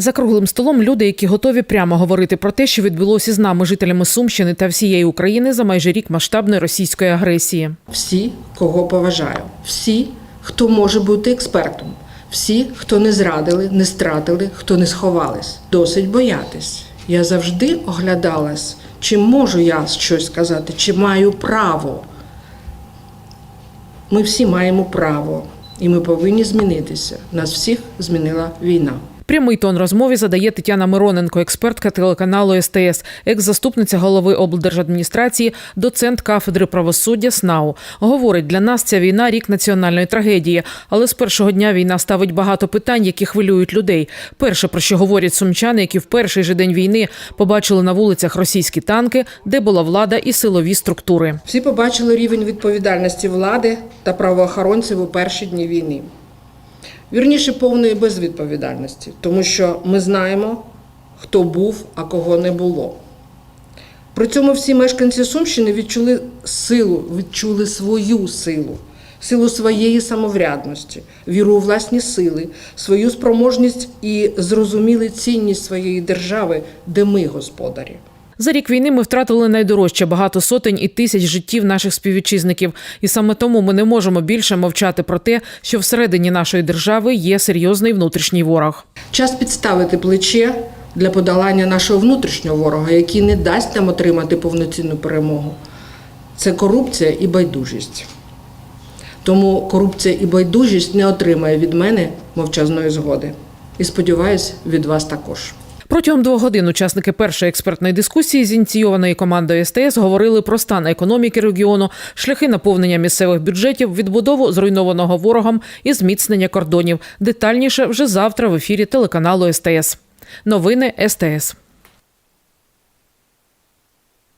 За круглим столом люди, які готові прямо говорити про те, що відбулося з нами, жителями Сумщини та всієї України за майже рік масштабної російської агресії. всі, кого поважаю, всі, хто може бути експертом, всі, хто не зрадили, не стратили, хто не сховались. Досить боятись. Я завжди оглядалась, чи можу я щось сказати, чи маю право. Ми всі маємо право, і ми повинні змінитися. Нас всіх змінила війна. Прямий тон розмові задає Тетяна Мироненко, експертка телеканалу СТС, екс-заступниця голови облдержадміністрації, доцент кафедри правосуддя СНАУ. Говорить, для нас ця війна рік національної трагедії, але з першого дня війна ставить багато питань, які хвилюють людей. Перше, про що говорять сумчани, які в перший же день війни побачили на вулицях російські танки, де була влада і силові структури. Всі побачили рівень відповідальності влади та правоохоронців у перші дні війни. Вірніше, повної безвідповідальності, тому що ми знаємо, хто був, а кого не було. При цьому всі мешканці Сумщини відчули силу, відчули свою силу, силу своєї самоврядності, віру у власні сили, свою спроможність і зрозуміли цінність своєї держави, де ми господарі. За рік війни ми втратили найдорожче багато сотень і тисяч життів наших співвітчизників. І саме тому ми не можемо більше мовчати про те, що всередині нашої держави є серйозний внутрішній ворог. Час підставити плече для подолання нашого внутрішнього ворога, який не дасть нам отримати повноцінну перемогу. Це корупція і байдужість. Тому корупція і байдужість не отримає від мене мовчазної згоди. І сподіваюсь, від вас також. Протягом двох годин учасники першої експертної дискусії, з ініційованої командою СТС, говорили про стан економіки регіону, шляхи наповнення місцевих бюджетів, відбудову зруйнованого ворогом і зміцнення кордонів. Детальніше вже завтра в ефірі телеканалу СТС. Новини СТС.